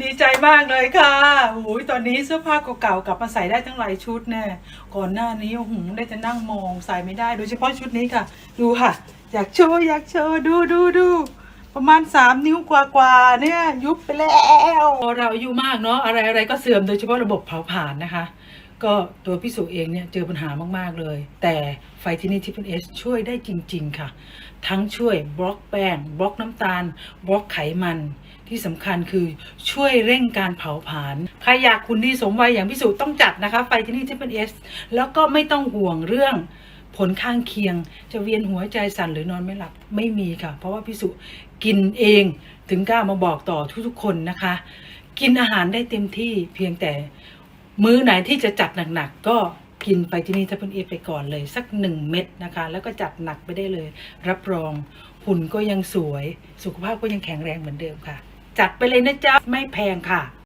ดีใจมากเลยค่ะโอ้ยตอนนี้เสื้อผ้าเก่าๆกลับมาใส่ได้ทั้งหลายชุดแน่ก่อนหน้านี้โอ้โหได้จะนั่งมองใส่ไม่ได้ โดยเฉพาะชุดนี้ค่ะ ดูค่ะ อยากโชว์อยากโชว์ดูดูดูประมาณสามนิ้วกว่าๆเนี่ยยุบไปแล้ว เราอายุมากเนาะอะไรอะไรก็เสื่อมโดยเฉพาะระบบเผาผลาญนะคะ ก็ตัวพี่สุเองเนี่ยเจอปัญหามาก ๆ เลย แต่ไฟที่นี่ทิปเอสช่วยได้จริง ๆ ค่ะ ทั้งช่วยบล็อกแป้งบล็อกน้ำตาล บล็อกไขมัน ที่สำคัญคือช่วยเร่งการเผาผลาญใครอยากคุณดีสมวัยอย่างพี่สุต้องจัดนะคะไฟที่นี่ทิปเอสแล้วก็ไม่ต้องห่วงเรื่องผลข้างเคียงจะเวียนหัวใจสั่นหรือนอนไม่หลับไม่มีค่ะ เพราะว่าพี่สุกินเองถึงกล้ามาบอกต่อทุกๆคนนะคะ กินอาหารได้เต็มที่เพียงแต่ มื้อไหนที่จะจัดหนักๆก็กินไปที่นี่ทัพเปิลเอไปก่อนเลยสักหนึ่งเม็ดนะคะ แล้วก็จัดหนักไปได้เลย รับรองหุ่นก็ยังสวย สุขภาพก็ยังแข็งแรงเหมือนเดิมค่ะ จัดไปเลยนะจ๊ะไม่แพงค่ะ